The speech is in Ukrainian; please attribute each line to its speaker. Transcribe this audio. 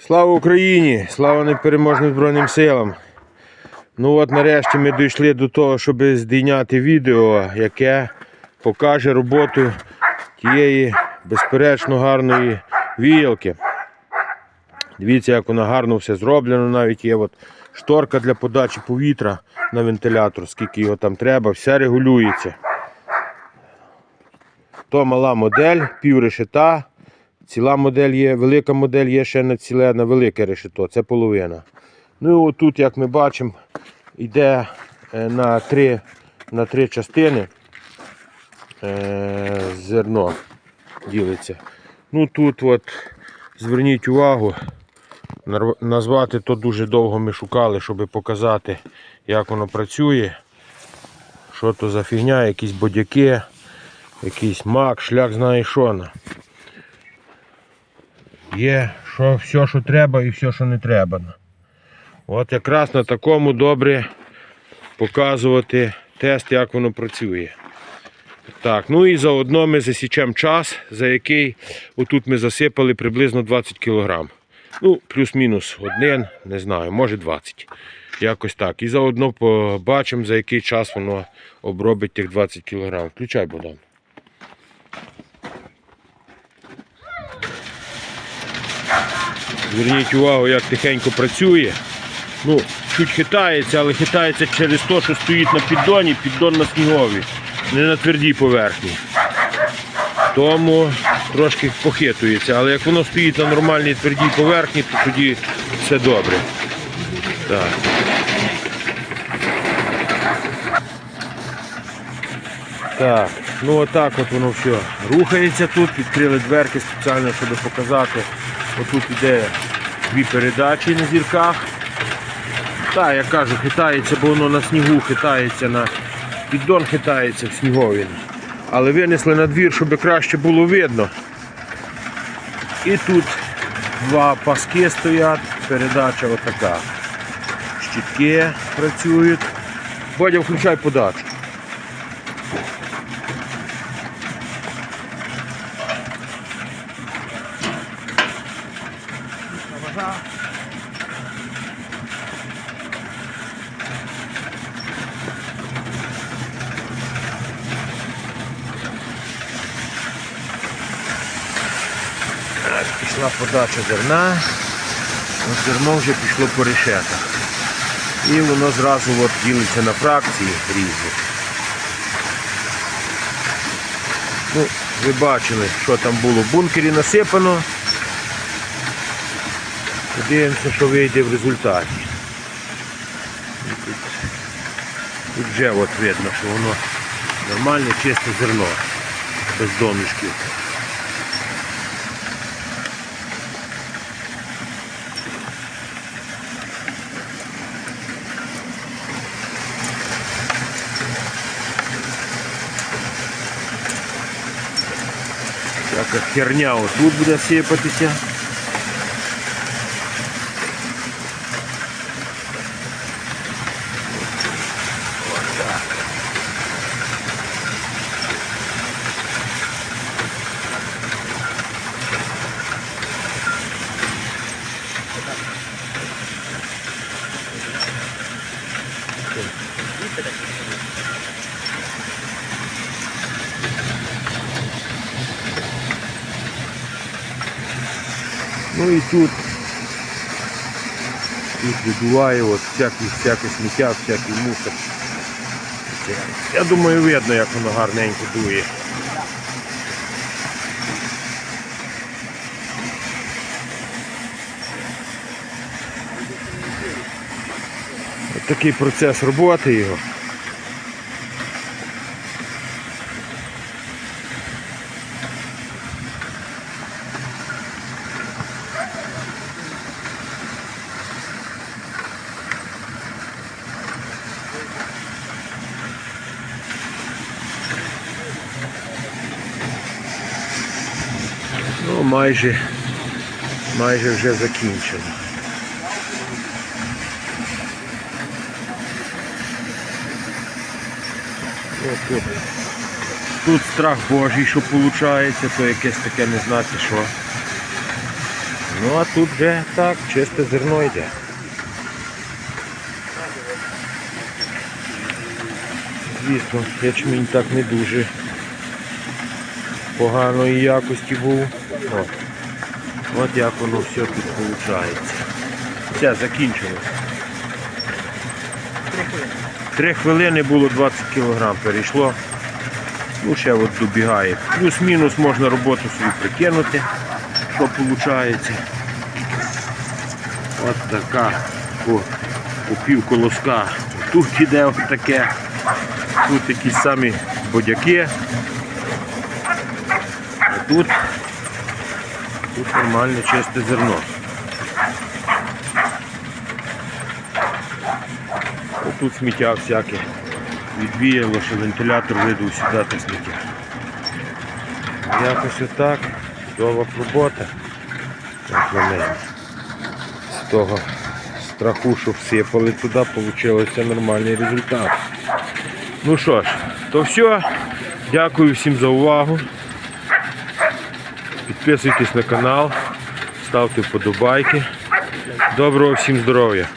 Speaker 1: Слава Україні! Слава непереможним Збройним силам! Ну от нарешті ми дійшли до того, щоб здійняти відео, яке покаже роботу тієї безперечно гарної віялки. Дивіться, як вона гарно все зроблено. Навіть є от шторка для подачі повітря на вентилятор, скільки його там треба, все регулюється. То мала модель, пів решета. Ціла модель є, велика модель є ще на велике решето, це половина. Ну і отут, як ми бачимо, йде е, на три, на три частини е, зерно ділиться. Ну тут от зверніть увагу, назвати то дуже довго ми шукали, щоб показати, як воно працює. Що то за фігня, якісь бодяки, якийсь мак, шлях знає що. Є що, все, що треба і все, що не треба. От якраз на такому добре показувати тест, як воно працює. Так, ну і заодно ми засічемо час, за який отут ми засипали приблизно 20 кг. Ну, плюс-мінус один, не знаю, може 20. Якось так. І заодно побачимо, за який час воно обробить тих 20 кг. Включай, Богдан. Зверніть увагу, як тихенько працює. Ну, чуть хитається, але хитається через те, що стоїть на піддоні, піддон на снігові, не на твердій поверхні. Тому трошки похитується, але як воно стоїть на нормальній твердій поверхні, то тоді все добре. Так. Так, ну отак от воно все рухається тут, відкрили дверки спеціально, щоб показати. Отут іде дві передачі на зірках. Так, я кажу, хитається, бо воно на снігу хитається, на піддон хитається в снігові. Але винесли на двір, щоб краще було видно. І тут два паски стоять, передача отака. Щітки працюють. Бодя, включай подачу. Так, пішла подача зерна. Зерно вже пішло по решетах. І воно зразу от ділиться на фракції різні. Ну, ви бачили, що там було в бункері насипано. Подивимося, що вийде в результаті. І Тут, тут вже от видно, що воно нормальне чисте зерно, без домішків. Така херня отут буде сипатися. Ну і тут, тут відбуває от всякі, всяке сміття, всякий мусор. Я думаю, видно, як воно гарненько дує. От такий процес роботи його. Майже, майже вже закінчено. От тут. Тут страх Божий, що виходить, то якесь таке не знати що. Ну а тут вже так, чисте зерно йде. Звісно, ячмінь так не дуже поганої якості був. О. От як воно все тут виходить. Все, закінчилось. Три хвилини було 20 кг перейшло. Ну, ще от добігає. Плюс-мінус можна роботу свою прикинути, що виходить. От така по, по пів колоска. Тут іде таке. Тут такі самі бодяки. А тут, тут нормальне чисте зерно. Тут сміття всяке. Відвіяло, що вентилятор видав сюди те сміття. Якось отак. Чудова робота. Як. З того страху, що всипали туди, вийшов нормальний результат. Ну що ж, то все. Дякую всім за увагу. Підписуйтесь на канал, ставте вподобайки. Доброго всім здоров'я!